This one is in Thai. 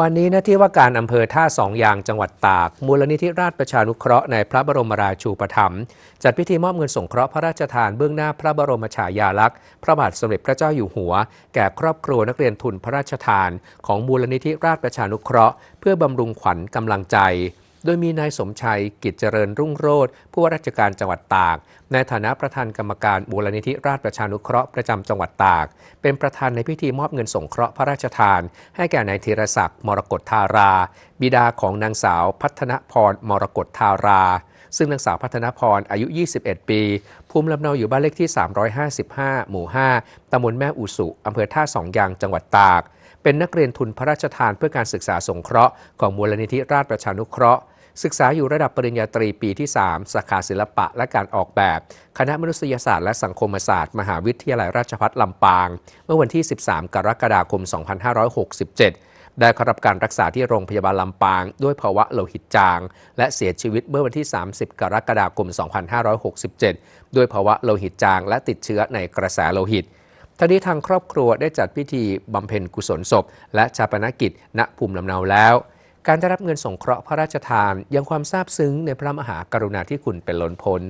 วันนี้หน้าที่ว่าการอำเภอท่าสองยางจังหวัดตาก มูลนิธิราชประชานุเคราะห์ในพระบรมราชูปถัมภ์จัดพิธีมอบเงินสงเคราะห์พระราชทานเบื้องหน้าพระบรมฉายาลักษณ์พระบาทสมเด็จพระเจ้าอยู่หัว แก่ครอบครัวนักเรียนทุนพระราชทาน ของมูลนิธิราชประชานุเคราะห์ เพื่อบำรุงขวัญกำลังใจ โดยมีนายสมชัยกิจเจริญรุ่งโรจน์ผู้ว่าราชการจังหวัดตาก ในฐานะประธานกรรมการมูลนิธิราชประชานุเคราะห์ประจำจังหวัดตาก เป็นประธานในพิธีมอบเงินสงเคราะห์พระราชทาน ให้แก่นายธีรศักดิ์มรกตทารา บิดาของนางสาวพัฒนพรมรกตทาราซึ่งนางสาวพัฒนพรอายุ 21 ปี ภูมิลำเนาอยู่บ้านเลขที่ 355 หมู่ 5 ตำบลแม่อุสุอำเภอท่าสองยาง จังหวัดตาก เป็นนักเรียนทุนพระราชทานเพื่อการศึกษาสงเคราะห์ของมูลนิธิราชประชานุเคราะห์ ศึกษาอยู่ระดับปริญญาตรีปีที่ 3 สาขาศิลปะและการออกแบบ คณะมนุษยศาสตร์และสังคมศาสตร์ มหาวิทยาลัยราชภัฏลำปาง เมื่อวันที่ 13 กรกฎาคม 2567 ได้เข้ารับการรักษาที่โรงพยาบาลลำปาง ด้วยภาวะโลหิตจาง และเสียชีวิตเมื่อวันที่ 30 กรกฎาคม 2567 ด้วยภาวะโลหิตจาง และติดเชื้อในกระแสโลหิตทั้งนี้ทางครอบครัวได้จัดพิธีบำเพ็ญกุศลศพ และชาปนกิจ ณภูมิลำเนาแล้ว การได้รับเงินสงเคราะห์พระราชทานยังความซาบซึ้งในพระมหากรุณาธิคุณเป็นล้นพ้น